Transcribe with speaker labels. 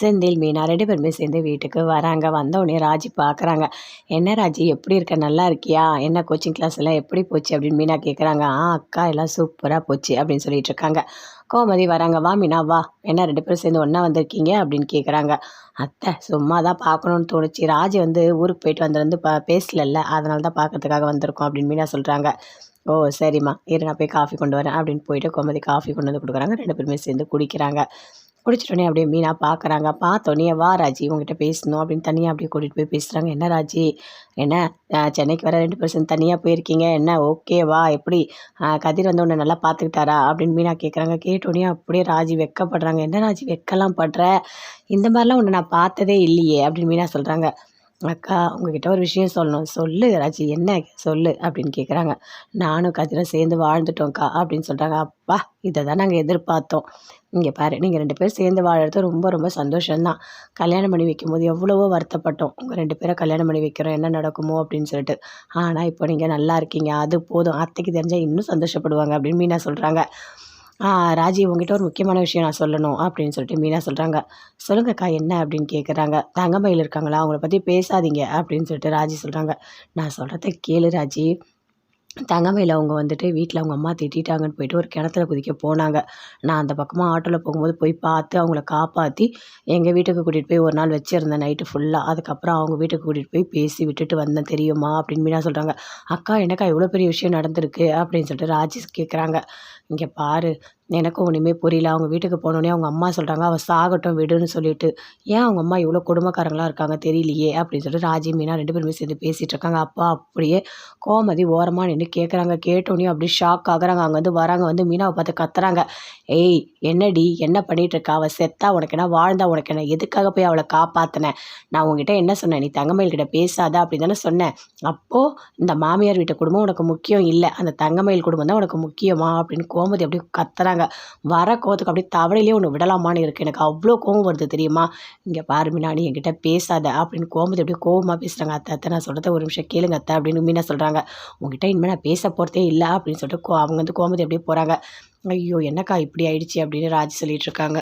Speaker 1: செந்தில் மீனா ரெண்டு பேருமே சேர்ந்து வீட்டுக்கு வராங்க. வந்தவுடனே ராஜி பார்க்குறாங்க என்ன ராஜி எப்படி இருக்க? நல்லா இருக்கியா? என்ன கோச்சிங் கிளாஸ் எல்லாம் எப்படி போச்சு? அப்படின்னு மீனா கேட்குறாங்க ஆ அக்கா எல்லாம் சூப்பராக போச்சு அப்படின்னு சொல்லிட்டு இருக்காங்க. கோமதி வராங்க. வா மீனா வா. என்ன ரெண்டு பேரும் சேர்ந்து ஒன்றா வந்திருக்கீங்க? அப்படின்னு கேட்குறாங்க அத்தை சும்மா தான் பார்க்கணுன்னு தோணுச்சு. ராஜி வந்து ஊருக்கு போயிட்டு வந்திருந்து ப பேசலல்ல. அதனால தான் பார்க்கறதுக்காக வந்திருக்கோம் அப்படின்னு மீனா சொல்கிறாங்க ஓ சரிம்மா. இரு நான் போய் காஃபி கொண்டு வரேன் அப்படின்னு போயிட்டு கோமதி காஃபி கொண்டு வந்து கொடுக்குறாங்க. ரெண்டு பேருமே சேர்ந்து குடிக்கிறாங்க. குடிச்சிட்டோன்னே அப்படியே மீனா பார்க்குறாங்க பார்த்தோன்னே வா ராஜி உங்ககிட்ட பேசணும் அப்படின்னு தனியாக அப்படியே கூட்டிகிட்டு போய் பேசுகிறாங்க என்ன ராஜி? என்ன? சென்னைக்கு வர ரெண்டு பர்சன்ட் தனியாக போயிருக்கீங்க. என்ன? ஓகேவா எப்படி? கதிர் வந்து உன்னை நல்லா பார்த்துக்கிட்டாரா? அப்படின்னு மீனா கேட்குறாங்க கேட்டோடனே அப்படியே ராஜி வெக்கப்படுறாங்க. என்ன ராஜி வெக்கலாம் படுற இந்த மாதிரிலாம் உன்னை நான் பார்த்ததே இல்லையே அப்படின்னு மீனா சொல்கிறாங்க அக்கா உங்ககிட்ட ஒரு விஷயம் சொல்லணும். சொல்லு ராஜி என்ன சொல்லு அப்படின்னு கேட்குறாங்க நானும் கதிரும் சேர்ந்து வாழ்ந்துட்டோம்க்கா அப்படின்னு சொல்கிறாங்க அப்பா இதை தான் நாங்கள் எதிர்பார்த்தோம். இங்கே பாரு நீங்கள் ரெண்டு பேரும் சேர்ந்து வாழறது ரொம்ப ரொம்ப சந்தோஷம்தான். கல்யாணம் பண்ணி வைக்கும்போது எவ்வளவோ வருத்தப்பட்டோம். உங்கள் ரெண்டு பேரை கல்யாணம் பண்ணி வைக்கிறோம். என்ன நடக்குமோ அப்படின்னு சொல்லிட்டு. ஆனால் இப்போ நீங்கள் நல்லா இருக்கீங்க. அது போதும். அத்தைக்கு தெரிஞ்சால் இன்னும் சந்தோஷப்படுவாங்க அப்படின்னு மீனா சொல்கிறாங்க ராஜி உங்ககிட்ட ஒரு முக்கியமான விஷயம் நான் சொல்லணும் அப்படின்னு சொல்லிட்டு மீனா சொல்கிறாங்க சொல்லுங்கக்கா என்ன அப்படின்னு கேட்குறாங்க தங்கமயில் இருக்காங்களா? அவங்கள பற்றி பேசாதீங்க அப்படின்னு சொல்லிட்டு ராஜி சொல்கிறாங்க நான் சொல்கிறத கேளு ராஜி. தங்கமயில் அவங்க வந்துட்டு வீட்டில் அவங்க அம்மா திட்டிட்டாங்கன்னு போயிட்டு ஒரு கிணத்துல குதிக்க போனாங்க. நான் அந்த பக்கமாக ஆட்டோவில் போகும்போது போய் பார்த்து அவங்கள காப்பாற்றி எங்கள் வீட்டுக்கு கூட்டிகிட்டு போய் ஒரு நாள் வச்சுருந்தேன் நைட்டு ஃபுல்லாக அதுக்கப்புறம் அவங்க வீட்டுக்கு கூட்டிகிட்டு போய் பேசி விட்டுட்டு வந்தேன். தெரியுமா? அப்படின்னு மீனா சொல்கிறாங்க அக்கா எனக்கா இவ்வளோ பெரிய விஷயம் நடந்திருக்கு அப்படின்னு சொல்லிட்டு ராஜேஷ் கேட்குறாங்க இங்கே பாரு எனக்கும் ஒன்றுமே புரியல. அவங்க வீட்டுக்கு போனோடனே அவங்க அம்மா சொல்கிறாங்க அவள் சாகட்டும் விடுன்னு சொல்லிட்டு. ஏன் அவங்க அம்மா இவ்வளோ குடும்பக்காரங்களாக இருக்காங்க தெரியலையே? அப்படின்னு சொல்லிட்டு ராஜி மீனா ரெண்டு பேருமே சேர்ந்து பேசிகிட்டு இருக்காங்க. அப்பா அப்படியே கோமதி ஓரமாக நின்று கேட்குறாங்க கேட்டோடனே அப்படியே ஷாக் ஆகுறாங்க. அங்கே வந்து வராங்க. வந்து மீனாவை பார்த்து கத்துறாங்க. ஏய் என்னடி? என்ன பண்ணிகிட்டு இருக்கா அவள் செத்தா உனக்கு என்ன வாழ்ந்தா உனக்கு என்ன எதுக்காக போய் அவளை காப்பாற்றினேன் நான் உங்ககிட்ட என்ன சொன்னேன்? நீ தங்கமயில் கிட்ட பேசாத. அப்படி தானே சொன்னேன். அப்போது இந்த மாமியார் வீட்டு குடும்பம் உனக்கு முக்கியம் இல்லை. அந்த தங்கமயில் குடும்பம் தான் உனக்கு முக்கியமா? அப்படின்னு கோமதி அப்படியே கத்துறாங்க. வர கோவத்துக்கு அப்படியே தவளையிலே ஒன்று விடலாமான்னு இருக்குது எனக்கு அவ்வளோ கோவம் வருது தெரியுமா? இங்கே பாரு மீனா நீ என்கிட்ட பேசாத அப்படின்னு கோமதி அப்படியே கோவமாக பேசுகிறாங்க அத்தை அத்தை நான் சொல்கிறத ஒரு நிமிஷம் கேளுங்க அத்தை அப்படின்னு மீனா சொல்கிறாங்க உங்ககிட்ட இனிமேல் நான் பேச போகிறதே இல்லை அப்படின்னு சொல்லிட்டு கோ- அவங்க வந்து கோமதி அப்படியே போகிறாங்க ஐயோ என்னக்கா இப்படி ஆயிடுச்சு அப்படின்னு ராஜி சொல்லிட்டு இருக்காங்க.